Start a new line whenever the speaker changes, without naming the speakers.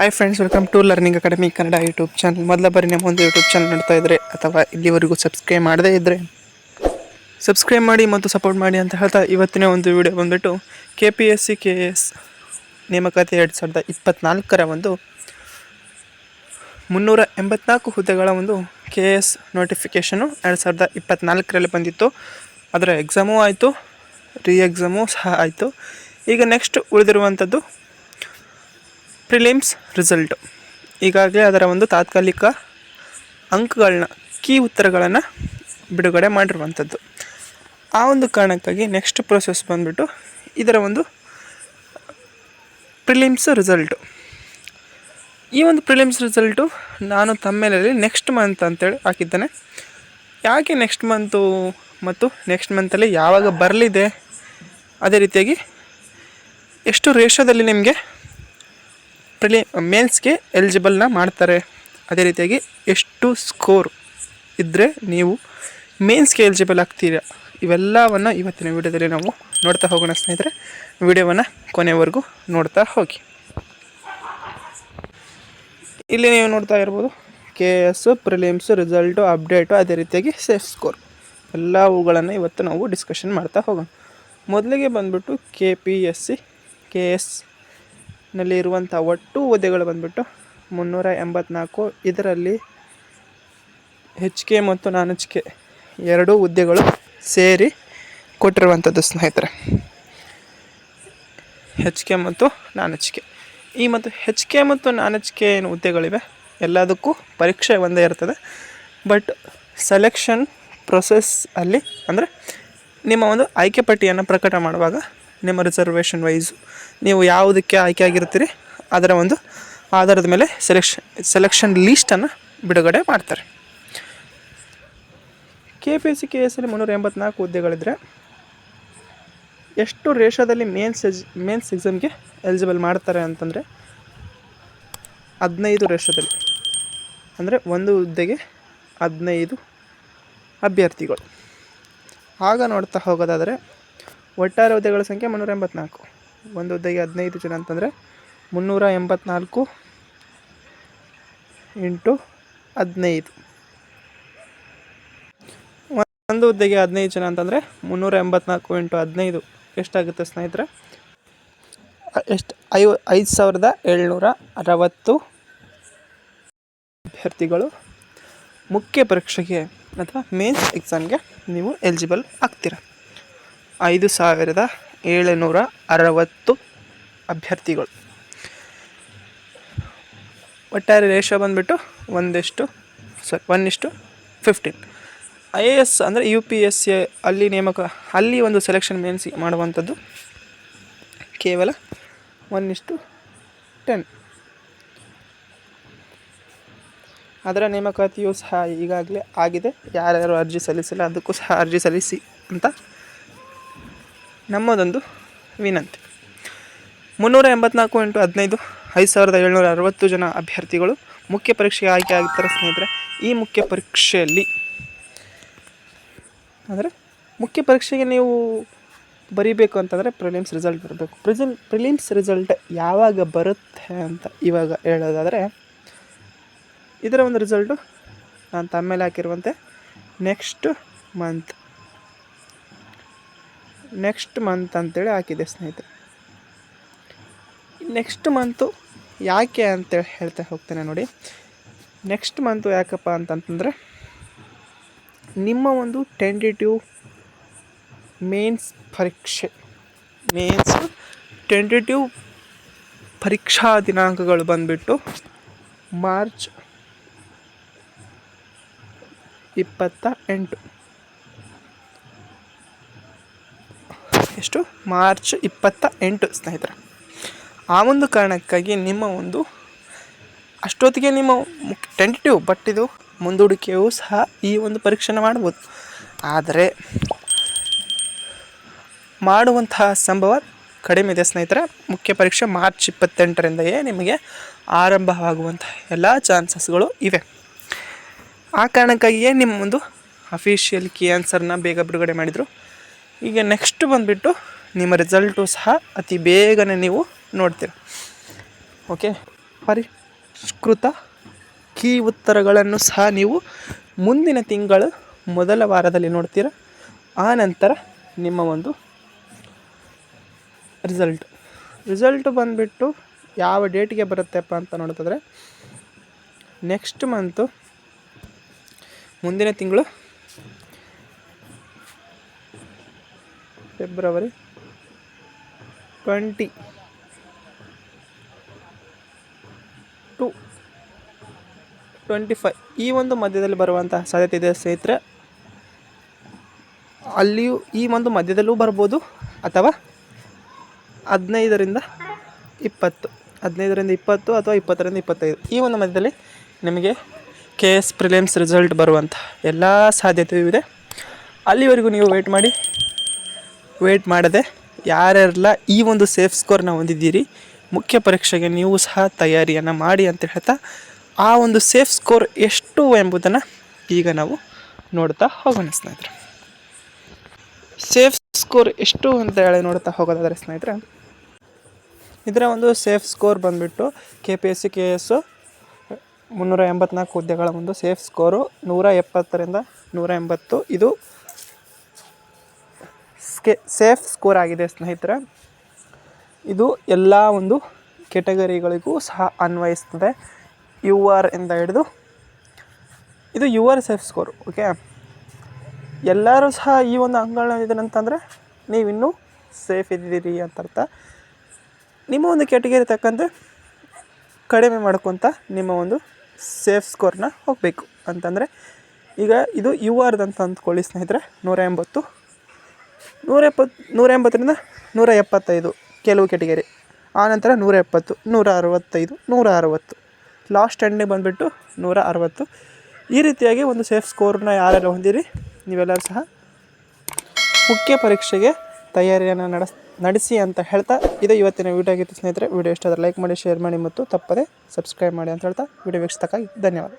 Hi friends welcome to learning academy Kannada YouTube channel ಮೊದಲ ಬಾರಿ ನಮ್ಮ ಒಂದು ಯೂಟ್ಯೂಬ್ ಚಾನಲ್ ನೋಡ್ತಾ ಇದ್ರೆ ಅಥವಾ ಇಲ್ಲಿವರೆಗೂ ಸಬ್ಸ್ಕ್ರೈಬ್ ಮಾಡದೇ ಇದ್ದರೆ ಸಬ್ಸ್ಕ್ರೈಬ್ ಮಾಡಿ ಮತ್ತು ಸಪೋರ್ಟ್ ಮಾಡಿ ಅಂತ ಹೇಳ್ತಾ ಇವತ್ತಿನ ಒಂದು ವಿಡಿಯೋ ಬಂದುಬಿಟ್ಟು K P S C K S ನೇಮಕಾತಿ ಎರಡು ಸಾವಿರದ ಇಪ್ಪತ್ತ್ನಾಲ್ಕರ ಒಂದು ಮುನ್ನೂರ ಎಂಬತ್ನಾಲ್ಕು ಹುದ್ದೆಗಳ ಒಂದು ಕೆ ಎಸ್ ನೋಟಿಫಿಕೇಷನು ಎರಡು ಸಾವಿರದ ಇಪ್ಪತ್ತ್ನಾಲ್ಕರಲ್ಲಿ ಬಂದಿತ್ತು. ಅದರ ಎಕ್ಸಾಮೂ ಆಯಿತು ರೀ ಎಕ್ಸಾಮೂ ಸಹ ಆಯಿತು. ಈಗ ನೆಕ್ಸ್ಟ್ ಉಳಿದಿರುವಂಥದ್ದು ಪ್ರಿಲಿಮ್ಸ್ ರಿಸಲ್ಟು ಈಗಾಗಲೇ ಅದರ ಒಂದು ತಾತ್ಕಾಲಿಕ ಅಂಕಗಳನ್ನ ಕೀ ಉತ್ತರಗಳನ್ನು ಬಿಡುಗಡೆ ಮಾಡಿರುವಂಥದ್ದು. ಆ ಒಂದು ಕಾರಣಕ್ಕಾಗಿ ನೆಕ್ಸ್ಟ್ ಪ್ರೊಸೆಸ್ ಬಂದುಬಿಟ್ಟು ಇದರ ಒಂದು ಪ್ರಿಲಿಮ್ಸ್ ರಿಸಲ್ಟು ಈ ಒಂದು ಪ್ರಿಲಿಮ್ಸ್ ರಿಸಲ್ಟು ನಾನು ತಮ್ಮೇಲಲ್ಲಿ ನೆಕ್ಸ್ಟ್ ಮಂತ್ ಅಂತೇಳಿ ಹಾಕಿದ್ದೇನೆ. ಯಾಕೆ ನೆಕ್ಸ್ಟ್ ಮಂತು ಮತ್ತು ನೆಕ್ಸ್ಟ್ ಮಂತಲ್ಲಿ ಯಾವಾಗ ಬರಲಿದೆ? ಅದೇ ರೀತಿಯಾಗಿ ಎಷ್ಟು ರೇಷೋದಲ್ಲಿ ನಿಮಗೆ ಪ್ರಿಲಿ ಮೇಲ್ಸ್ಗೆ ಎಲಿಜಿಬಲ್ನ ಮಾಡ್ತಾರೆ. ಅದೇ ರೀತಿಯಾಗಿ ಎಷ್ಟು ಸ್ಕೋರ್ ಇದ್ದರೆ ನೀವು ಮೇನ್ಸ್ಗೆ ಎಲಿಜಿಬಲ್ ಆಗ್ತೀರಾ? ಇವೆಲ್ಲವನ್ನು ಇವತ್ತಿನ ವಿಡಿಯೋದಲ್ಲಿ ನಾವು ನೋಡ್ತಾ ಹೋಗೋಣ ಸ್ನೇಹಿತರೆ. ವಿಡಿಯೋವನ್ನು ಕೊನೆವರೆಗೂ ನೋಡ್ತಾ ಹೋಗಿ. ಇಲ್ಲಿ ನೀವು ನೋಡ್ತಾ ಇರ್ಬೋದು K S prelims result update ಅದೇ ರೀತಿಯಾಗಿ ಸೇಫ್ ಸ್ಕೋರ್ ಎಲ್ಲವುಗಳನ್ನು ಇವತ್ತು ನಾವು ಡಿಸ್ಕಷನ್ ಮಾಡ್ತಾ ಹೋಗೋಣ. ಮೊದಲಿಗೆ ಬಂದುಬಿಟ್ಟು K P S C K S ನಲ್ಲಿ ಇರುವಂಥ ಒಟ್ಟು ಹುದ್ದೆಗಳು ಬಂದುಬಿಟ್ಟು ಮುನ್ನೂರ ಎಂಬತ್ನಾಲ್ಕು. ಇದರಲ್ಲಿ ಹೆಚ್ ಕೆ ಮತ್ತು ನಾನ್ ಹೆಚ್ ಕೆ ಎರಡೂ ಹುದ್ದೆಗಳು ಸೇರಿ ಕೊಟ್ಟಿರುವಂಥದ್ದು ಸ್ನೇಹಿತರೆ. ಹೆಚ್ ಕೆ ಮತ್ತು ನಾನ್ ಹೆಚ್ ಕೆ. ಈ ಮತ್ತು ಹೆಚ್ ಕೆ ಮತ್ತು ನಾನ್ ಹೆಚ್ ಕೆ ಏನು ಹುದ್ದೆಗಳಿವೆ? ಎಲ್ಲದಕ್ಕೂ ಪರೀಕ್ಷೆ ಒಂದೇ ಇರ್ತದೆ. ಬಟ್ ಸೆಲೆಕ್ಷನ್ ಪ್ರೊಸೆಸ್ ಅಲ್ಲಿ ಅಂದರೆ ನಿಮ್ಮ ಒಂದು ಆಯ್ಕೆ ಪಟ್ಟಿಯನ್ನು ಪ್ರಕಟ ಮಾಡುವಾಗ ನಿಮ್ಮ ರಿಸರ್ವೇಷನ್ ವೈಸು ನೀವು ಯಾವುದಕ್ಕೆ ಆಯ್ಕೆ ಆಗಿರ್ತೀರಿ, ಅದರ ಒಂದು ಆಧಾರದ ಮೇಲೆ ಸೆಲೆಕ್ಷನ್ ಸೆಲೆಕ್ಷನ್ ಲೀಸ್ಟನ್ನು ಬಿಡುಗಡೆ ಮಾಡ್ತಾರೆ. K P C K S ಅಲ್ಲಿ ಮುನ್ನೂರ ಎಂಬತ್ನಾಲ್ಕು ಹುದ್ದೆಗಳಿದ್ದರೆ ಎಷ್ಟು ರೇಷಾದಲ್ಲಿ ಮೇನ್ಸ್ ಎಜ್ ಮೇನ್ಸ್ ಎಕ್ಸಾಮ್ಗೆ ಎಲಿಜಿಬಲ್ ಮಾಡ್ತಾರೆ ಅಂತಂದರೆ ಹದಿನೈದು ರೇಷದಲ್ಲಿ. ಅಂದರೆ ಒಂದು ಹುದ್ದೆಗೆ ಹದಿನೈದು ಅಭ್ಯರ್ಥಿಗಳು. ಆಗ ನೋಡ್ತಾ ಹೋಗೋದಾದರೆ ಒಟ್ಟಾರೆ ಹುದ್ದೆಗಳ ಸಂಖ್ಯೆ ಮುನ್ನೂರ ಎಂಬತ್ನಾಲ್ಕು. ಒಂದು ಹುದ್ದೆಗೆ ಹದಿನೈದು ಜನ ಅಂತಂದರೆ ಮುನ್ನೂರ ಎಂಬತ್ನಾಲ್ಕು ಇಂಟು ಹದಿನೈದು. ಒಂದು ಹುದ್ದೆಗೆ ಹದಿನೈದು ಜನ ಅಂತಂದರೆ ಮುನ್ನೂರ ಎಂಬತ್ನಾಲ್ಕು ಇಂಟು ಹದಿನೈದು. ಎಷ್ಟಾಗುತ್ತೆ ಸ್ನೇಹಿತರೆ? ಎಷ್ಟು? ಐ, ಐದು ಸಾವಿರದ ಏಳ್ನೂರ ಅರವತ್ತು ಅಭ್ಯರ್ಥಿಗಳು ಮುಖ್ಯ ಪರೀಕ್ಷೆಗೆ ಅಥವಾ ಮೇನ್ಸ್ ಎಕ್ಸಾಮ್ಗೆ ನೀವು ಎಲಿಜಿಬಲ್ ಆಗ್ತೀರ. ಐದು ಸಾವಿರದ ಏಳುನೂರ ಅರವತ್ತು ಅಭ್ಯರ್ಥಿಗಳು. ಒಟ್ಟಾರೆ ರೇಷೋ ಬಂದುಬಿಟ್ಟು ಒಂದಿಷ್ಟು ಸಾರಿ ಒನ್ ಇಷ್ಟು ಫಿಫ್ಟೀನ್ ಐ ಎ ಎಸ್ ಅಂದರೆ ಯು ಪಿ ಎಸ್ ಎ ಅಲ್ಲಿ ನೇಮಕ, ಅಲ್ಲಿ ಒಂದು ಸೆಲೆಕ್ಷನ್ ಮೇನ್ಸಿ ಮಾಡುವಂಥದ್ದು ಕೇವಲ ಒನ್ ಇಷ್ಟು ಟೆನ್ ಅದರ ನೇಮಕಾತಿಯು ಸಹ ಈಗಾಗಲೇ ಆಗಿದೆ. ಯಾರ್ಯಾರು ಅರ್ಜಿ ಸಲ್ಲಿಸಿಲ್ಲ ಅದಕ್ಕೂ ಸಹ ಅರ್ಜಿ ಸಲ್ಲಿಸಿ ಅಂತ ನಮ್ಮದೊಂದು ವಿನಂತಿ. ಮುನ್ನೂರ ಎಂಬತ್ನಾಲ್ಕು ಇಂಟು ಹದಿನೈದು, ಐದು ಸಾವಿರದ ಏಳ್ನೂರ ಅರವತ್ತು ಜನ ಅಭ್ಯರ್ಥಿಗಳು ಮುಖ್ಯ ಪರೀಕ್ಷೆಗೆ ಆಯ್ಕೆ ಆಗ್ತಾರೆ ಸ್ನೇಹಿತರೆ. ಈ ಮುಖ್ಯ ಪರೀಕ್ಷೆಯಲ್ಲಿ ಅಂದರೆ ಮುಖ್ಯ ಪರೀಕ್ಷೆಗೆ ನೀವು ಬರೀಬೇಕು ಅಂತಂದರೆ ಪ್ರಿಲಿಮ್ಸ್ ರಿಸಲ್ಟ್ ಬರಬೇಕು. ಪ್ರಿಸಲ್ ಪ್ರಿಲಿಮ್ಸ್ ರಿಸಲ್ಟ್ ಯಾವಾಗ ಬರುತ್ತೆ ಅಂತ ಇವಾಗ ಹೇಳೋದಾದರೆ ಇದರ ಒಂದು ರಿಸಲ್ಟು ನಾನು ತಮ್ಮೇಲೆ ಹಾಕಿರುವಂತೆ ನೆಕ್ಸ್ಟ್ ಮಂತ್ ನೆಕ್ಸ್ಟ್ ಮಂತ್ ಅಂತೇಳಿ ಹಾಕಿದೆ ಸ್ನೇಹಿತರೆ. ನೆಕ್ಸ್ಟ್ ಮಂತು ಯಾಕೆ ಅಂತೇಳಿ ಹೇಳ್ತಾ ಹೋಗ್ತೇನೆ ನೋಡಿ. ನೆಕ್ಸ್ಟ್ ಮಂತು ಯಾಕಪ್ಪ ಅಂತಂತಂದರೆ ನಿಮ್ಮ ಒಂದು ಟೆಂಟೇಟಿವ್ ಮೇನ್ಸ್ ಪರೀಕ್ಷೆ ಮೇನ್ಸ್ ಟೆಂಟೇಟಿವ್ ಪರೀಕ್ಷಾ ದಿನಾಂಕಗಳು ಬಂದುಬಿಟ್ಟು ಮಾರ್ಚ್ ಇಪ್ಪತ್ತ ಎಂಟು. ಎಷ್ಟು? ಮಾರ್ಚ್ ಇಪ್ಪತ್ತ ಎಂಟು, ಸ್ನೇಹಿತರೆ. ಆ ಒಂದು ಕಾರಣಕ್ಕಾಗಿ ನಿಮ್ಮ ಒಂದು ಅಷ್ಟೊತ್ತಿಗೆ ನಿಮ್ಮ ಟೆಂಟೇಟಿವ್ ಬಟ್ ಇದು ಮುಂದೂಡಿಕೆಯು ಸಹ ಈ ಒಂದು ಪರೀಕ್ಷೆನ ಮಾಡ್ಬೋದು. ಆದರೆ ಮಾಡುವಂತಹ ಸಂಭವ ಕಡಿಮೆ ಇದೆ, ಸ್ನೇಹಿತರೆ. ಮುಖ್ಯ ಪರೀಕ್ಷೆ ಮಾರ್ಚ್ ಇಪ್ಪತ್ತೆಂಟರಿಂದಯೇ ನಿಮಗೆ ಆರಂಭವಾಗುವಂಥ ಎಲ್ಲ ಚಾನ್ಸಸ್ಗಳು ಇವೆ. ಆ ಕಾರಣಕ್ಕಾಗಿಯೇ ನಿಮ್ಮ ಒಂದು ಅಫಿಷಿಯಲ್ ಕೀ ಆನ್ಸರ್ನ ಬೇಗ ಬಿಡುಗಡೆ ಮಾಡಿದರು. ಈಗ ನೆಕ್ಸ್ಟ್ ಬಂದುಬಿಟ್ಟು ನಿಮ್ಮ ರಿಸಲ್ಟು ಸಹ ಅತಿ ಬೇಗನೆ ನೀವು ನೋಡ್ತೀರ. ಓಕೆ ಪರಿಷ್ಕೃತ ಕೀ ಉತ್ತರಗಳನ್ನು ಸಹ ನೀವು ಮುಂದಿನ ತಿಂಗಳು ಮೊದಲ ವಾರದಲ್ಲಿ ನೋಡ್ತೀರ. ಆ ನಂತರ ನಿಮ್ಮ ಒಂದು ರಿಸಲ್ಟ್ ರಿಸಲ್ಟ್ ಬಂದುಬಿಟ್ಟು ಯಾವ ಡೇಟಿಗೆ ಬರುತ್ತೆಪ್ಪ ಅಂತ ನೋಡೋದಾದ್ರೆ ನೆಕ್ಸ್ಟ್ ಮಂತು ಮುಂದಿನ ತಿಂಗಳು February twenty two twenty five. ಈ ಒಂದು ಮಧ್ಯದಲ್ಲಿ ಬರುವಂತಹ ಸಾಧ್ಯತೆ ಇದೆ ಸ್ನೇಹಿತರೆ. ಅಲ್ಲಿಯೂ ಈ ಒಂದು ಮಧ್ಯದಲ್ಲೂ ಬರ್ಬೋದು ಅಥವಾ ಹದಿನೈದರಿಂದ ಇಪ್ಪತ್ತು. ಹದಿನೈದರಿಂದ ಇಪ್ಪತ್ತು ಅಥವಾ ಇಪ್ಪತ್ತರಿಂದ ಇಪ್ಪತ್ತೈದು. ಈ ಒಂದು ಮಧ್ಯದಲ್ಲಿ ನಿಮಗೆ ಕೆ ಎಸ್ ಪ್ರಿಲಿಮ್ಸ್ ರಿಸಲ್ಟ್ ಬರುವಂಥ ಎಲ್ಲ ಸಾಧ್ಯತೆಯೂ ಇದೆ. ಅಲ್ಲಿವರೆಗೂ ನೀವು ವೆಯ್ಟ್ ಮಾಡಿ. ವೆಯ್ಟ್ ಮಾಡದೆ ಯಾರ್ಯಾರೆಲ್ಲ ಈ ಒಂದು ಸೇಫ್ ಸ್ಕೋರ್ನ ಹೊಂದಿದ್ದೀರಿ, ಮುಖ್ಯ ಪರೀಕ್ಷೆಗೆ ನೀವು ಸಹ ತಯಾರಿಯನ್ನು ಮಾಡಿ ಅಂತ ಹೇಳ್ತಾ ಆ ಒಂದು ಸೇಫ್ ಸ್ಕೋರ್ ಎಷ್ಟು ಎಂಬುದನ್ನು ಈಗ ನಾವು ನೋಡ್ತಾ ಹೋಗೋಣ ಸ್ನೇಹಿತರೆ. ಸೇಫ್ ಸ್ಕೋರ್ ಎಷ್ಟು ಅಂತ ಹೇಳಿ ನೋಡ್ತಾ ಹೋಗೋದಾದರೆ ಸ್ನೇಹಿತರೆ, ಇದರ ಒಂದು ಸೇಫ್ ಸ್ಕೋರ್ ಬಂದುಬಿಟ್ಟು K P S C K S ಮುನ್ನೂರ ಎಂಬತ್ನಾಲ್ಕು ಹುದ್ದೆಗಳ ಒಂದು ಸೇಫ್ ಸ್ಕೋರು ನೂರ ಎಪ್ಪತ್ತರಿಂದ ನೂರ ಎಂಬತ್ತು. ಇದು ಸ್ಕೆ ಸೇಫ್ ಸ್ಕೋರ್ ಆಗಿದೆ ಸ್ನೇಹಿತರೆ. ಇದು ಎಲ್ಲ ಒಂದು ಕೆಟಗರಿಗಳಿಗೂ ಸಹ ಅನ್ವಯಿಸ್ತದೆ. ಯು ಆರ್ ಇಂದ ಹಿಡಿದು ಇದು U R safe score okay ಎಲ್ಲರೂ ಸಹ ಈ ಒಂದು ಅಂಗಳನ ಅಂತಂದರೆ ನೀವಿನ್ನೂ ಸೇಫ್ ಇದ್ದೀರಿ ಅಂತ ಅರ್ಥ. ನಿಮ್ಮ ಒಂದು ಕೆಟಗರಿ ತಕ್ಕಂತೆ ಕಡಿಮೆ ಮಾಡ್ಕೊತ ನಿಮ್ಮ ಒಂದು ಸೇಫ್ ಸ್ಕೋರ್ನ ಹೋಗಬೇಕು. ಅಂತಂದರೆ ಈಗ ಇದು ಯು ಆರ್ದಂತ ಅಂದ್ಕೊಳ್ಳಿ ಸ್ನೇಹಿತರೆ, ನೂರ ಎಂಬತ್ತು. ನೂರ ಎಪ್ಪತ್ತು ನೂರ ಎಂಬತ್ತರಿಂದ ನೂರ ಎಪ್ಪತ್ತೈದು ಕೆಲವು ಕೆಟಗರಿ ಆನಂತರ ನೂರ ಎಪ್ಪತ್ತು ನೂರ ಅರವತ್ತೈದು ನೂರ ಅರವತ್ತು ಲಾಸ್ಟ್ ಎಂಡಿಗೆ ಬಂದುಬಿಟ್ಟು ನೂರ ಅರವತ್ತು ಈ ರೀತಿಯಾಗಿ ಒಂದು ಸೇಫ್ ಸ್ಕೋರ್ನ ಯಾರೆಲ್ಲ ಹೊಂದಿರಿ, ನೀವೆಲ್ಲರೂ ಸಹ ಮುಖ್ಯ ಪರೀಕ್ಷೆಗೆ ತಯಾರಿಯನ್ನು ನಡೆಸ್, ನಡೆಸಿ ಅಂತ ಹೇಳ್ತಾ ಇದು ಇವತ್ತಿನ ವೀಡಿಯೋ ಆಗಿತ್ತು ಸ್ನೇಹಿತರೆ. ವೀಡಿಯೋ ಇಷ್ಟ ಆದರೆ ಲೈಕ್ ಮಾಡಿ, ಶೇರ್ ಮಾಡಿ ಮತ್ತು ತಪ್ಪದೆ ಸಬ್ಸ್ಕ್ರೈಬ್ ಮಾಡಿ ಅಂತ ಹೇಳ್ತಾ ವೀಡಿಯೋ ವೀಕ್ಷಿಸ್ತಕ್ಕಾಗಿ ಧನ್ಯವಾದ.